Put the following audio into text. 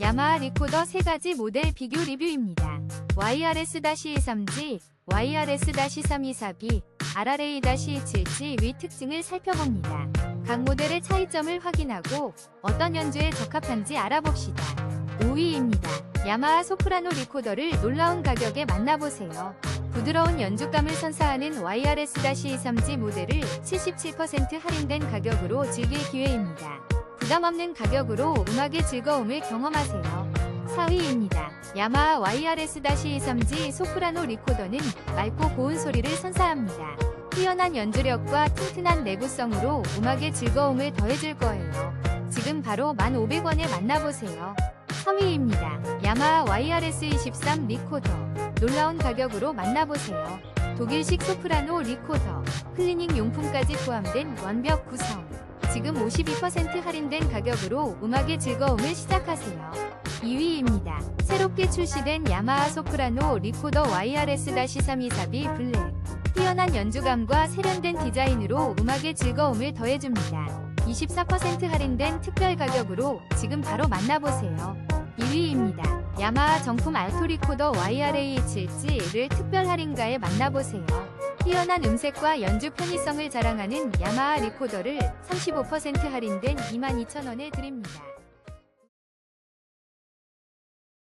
야마하 리코더 3가지 모델 비교 리뷰입니다. YRS-23G, YRS-324B, RRA-27G 위 특징을 살펴봅니다. 각 모델의 차이점을 확인하고 어떤 연주에 적합한지 알아봅시다. 5위입니다. 야마하 소프라노 리코더를 놀라운 가격에 만나보세요. 부드러운 연주감을 선사하는 YRS-23G 모델을 77% 할인된 가격으로 즐길 기회입니다. 부담 없는 가격으로 음악의 즐거움을 경험하세요. 4위입니다. 야마하 YRS-23G 소프라노 리코더는 맑고 고운 소리를 선사합니다. 뛰어난 연주력과 튼튼한 내구성으로 음악의 즐거움을 더해줄 거예요. 지금 바로 1,500원에 만나보세요. 3위입니다. 야마하 YRS-23 리코더. 놀라운 가격으로 만나보세요. 독일식 소프라노 리코더. 클리닝 용품까지 포함된 완벽 구성. 지금 52% 할인된 가격으로 음악의 즐거움을 시작하세요. 2위입니다. 새롭게 출시된 야마하 소프라노 리코더 YRS-324B 블랙. 뛰어난 연주감과 세련된 디자인으로 음악의 즐거움을 더해줍니다. 24% 할인된 특별 가격으로 지금 바로 만나보세요. 1위입니다. 야마하 정품 알토 리코더 YRA7G를 특별 할인가에 만나보세요. 뛰어난 음색과 연주 편의성을 자랑하는 야마하 리코더를 35% 할인된 22,000원에 드립니다.